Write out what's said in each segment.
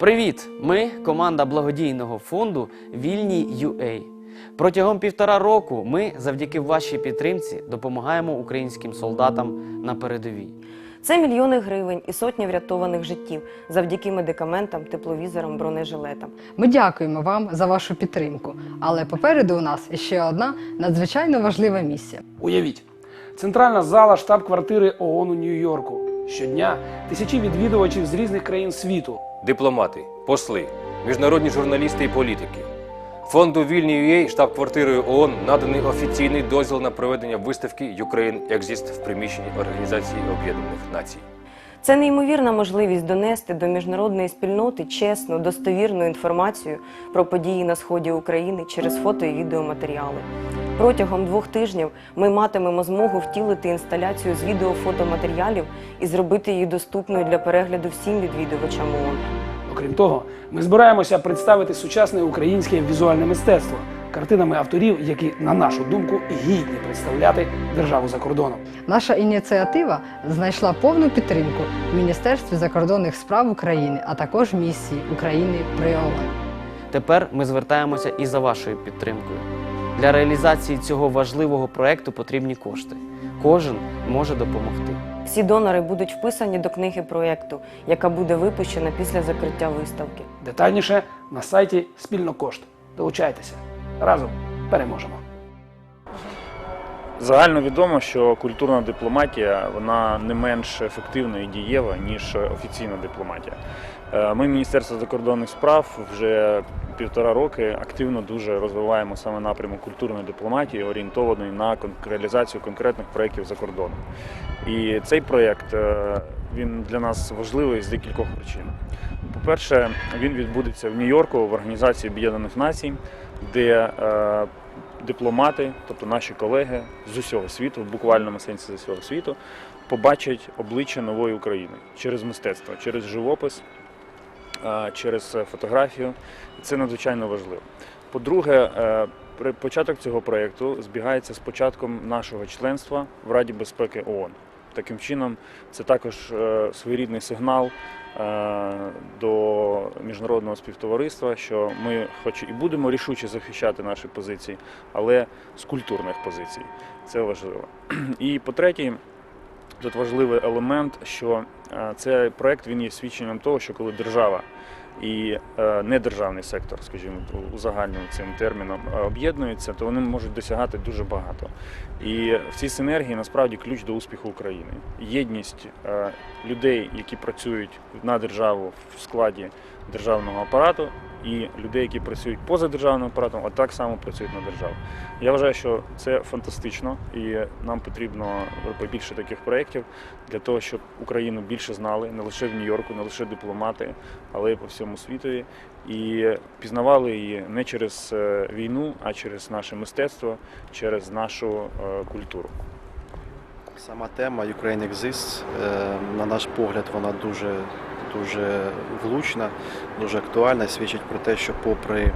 Привіт! Ми команда благодійного фонду Вільні UA. Протягом півтора року ми завдяки вашій підтримці допомагаємо українським солдатам на передовій. Це мільйони гривень і сотні врятованих життів завдяки медикаментам, тепловізорам, бронежилетам. Ми дякуємо вам за вашу підтримку. Але попереду у нас ще одна надзвичайно важлива місія. Уявіть, центральна зала штаб-квартири ООН у Нью-Йорку. Щодня тисячі відвідувачів з різних країн світу. Дипломати, посли, міжнародні журналісти і політики. Фонду Вільні штаб-квартирою ООН наданий офіційний дозвіл на проведення виставки Ukraine Exist в приміщенні Організації Об'єднаних Націй. Це неймовірна можливість донести до міжнародної спільноти чесну, достовірну інформацію про події на сході України через фото і відеоматеріали. Протягом двох тижнів ми матимемо змогу втілити інсталяцію з відео-фотоматеріалів і зробити її доступною для перегляду всім відвідувачам ООН. Окрім того, ми збираємося представити сучасне українське візуальне мистецтво картинами авторів, які, на нашу думку, гідні представляти державу за кордоном. Наша ініціатива знайшла повну підтримку в Міністерстві закордонних справ України, а також місії України при ООН. Тепер ми звертаємося і за вашою підтримкою. Для реалізації цього важливого проекту потрібні кошти. Кожен може допомогти. Всі донори будуть вписані до книги проєкту, яка буде випущена після закриття виставки. Детальніше на сайті Спільнокошт. Долучайтеся. Разом переможемо. Загально відомо, що культурна дипломатія вона не менш ефективна і дієва, ніж офіційна дипломатія. Е, Ми, Міністерство закордонних справ, вже півтора роки активно дуже розвиваємо саме напрямок культурної дипломатії, орієнтованої на реалізацію конкретних проєктів за кордоном. І цей проєкт е, він для нас важливий з декількох причин. По-перше, він відбудеться в Нью-Йорку в Організації Об'єднаних Націй, де е, дипломати, тобто наші колеги з усього світу, в буквальному сенсі з усього світу, побачать обличчя нової України через мистецтво, через живопис, е, через фотографію. Це надзвичайно важливо. По-друге, е, початок цього проєкту збігається з початком нашого членства в Раді безпеки ООН. Таким чином, це також е, своєрідний сигнал е, до міжнародного співтовариства, що ми, хоч і будемо рішуче захищати наші позиції, але з культурних позицій. Це важливо. І по-третє, тут важливий елемент, що е, цей проект він є свідченням того, що коли держава і е, недержавний сектор, скажімо, узагальнюємо цим терміном, е, об'єднуються, то вони можуть досягати дуже багато. І в цій синергії насправді ключ до успіху України. Єдність е, людей, які працюють на державу в складі державного апарату, і людей, які працюють поза державним апаратом, а так само працюють на державу. Я вважаю, що це фантастично, і нам потрібно побільше таких проєктів для того, щоб Україну більше знали не лише в Нью-Йорку, не лише дипломати, але й по всьому світові. І пізнавали її не через е, війну, а через наше мистецтво, через нашу е, культуру. Сама тема Ukraine Exists, е, на наш погляд, вона дуже, дуже влучна, дуже актуальна свідчить про те, що попри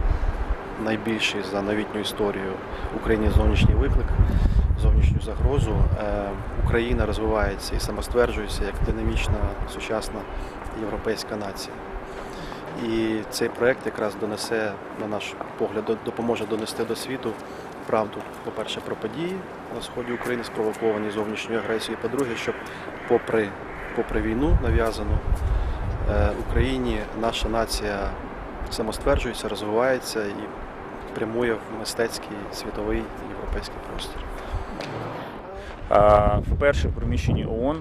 найбільший за новітню історію Україні зовнішній виклик, зовнішню загрозу, Україна розвивається і самостверджується як динамічна, сучасна європейська нація. І цей проект якраз донесе, на наш погляд, допоможе донести до світу правду, по-перше, про події на сході України, спровоковані зовнішньою агресією. По-друге, щоб попри, попри війну нав'язану е, Україні, наша нація самостверджується, розвивається і прямує в мистецький світовий європейський простір. Вперше в приміщенні ООН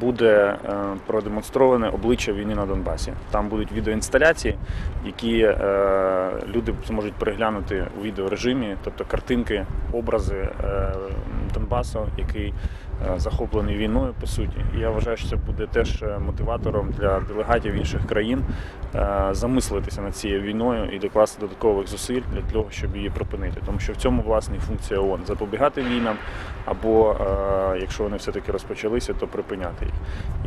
буде е, продемонстроване обличчя війни на Донбасі. Там будуть відеоінсталяції, які е, люди зможуть переглянути у відеорежимі, тобто картинки, образи е, Донбасу, який захоплений війною, по суті. Я вважаю, що це буде теж е, мотиватором для делегатів інших країн е, замислитися над цією війною і докласти додаткових зусиль для того, щоб її припинити. Тому що в цьому власне функція ООН – запобігати війнам, або е, якщо вони все-таки розпочалися, то припиняти їх.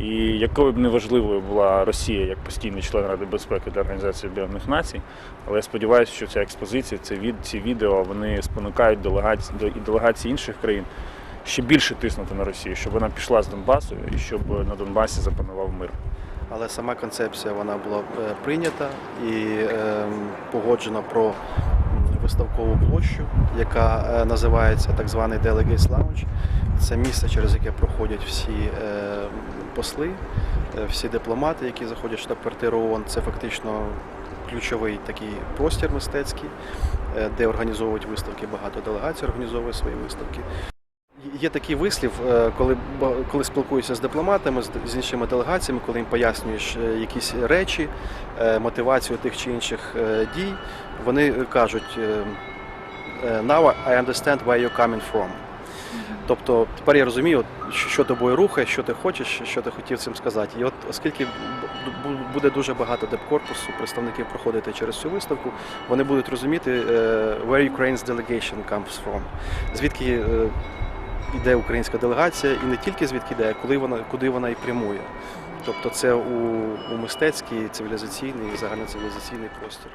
І якою б неважливою була Росія як постійний член Ради безпеки та Організації Об'єднаних Націй, але я сподіваюся, що ця експозиція, ці, відео вони спонукають делегації інших країн ще більше тиснути на Росію, щоб вона пішла з Донбасу і щоб на Донбасі запанував мир. але сама концепція вона була е, прийнята і е, погоджена про виставкову площу, яка е, називається так званий Delegates Lounge. Це місце, через яке проходять всі е, посли, всі дипломати, які заходять в штаб-квартиру ООН. Це фактично ключовий такий простір мистецький, де організовують виставки. Багато делегацій організовує свої виставки. Є такий вислів, е, коли коли спілкуєшся з дипломатами, з, іншими делегаціями, коли їм пояснюєш е, якісь речі, е, мотивацію тих чи інших дій, вони кажуть now I understand where you're coming from. Тобто тепер я розумію, що тобою рухає, що ти хочеш, що ти хотів цим сказати. І от оскільки буде дуже багато депкорпусу, представників проходити через цю виставку, вони будуть розуміти, where Ukraine's delegation comes from, звідки е, йде українська делегація, і не тільки звідки йде, а коли вона, куди вона і прямує. Тобто це у, у мистецький, цивілізаційний загальноцивілізаційний простір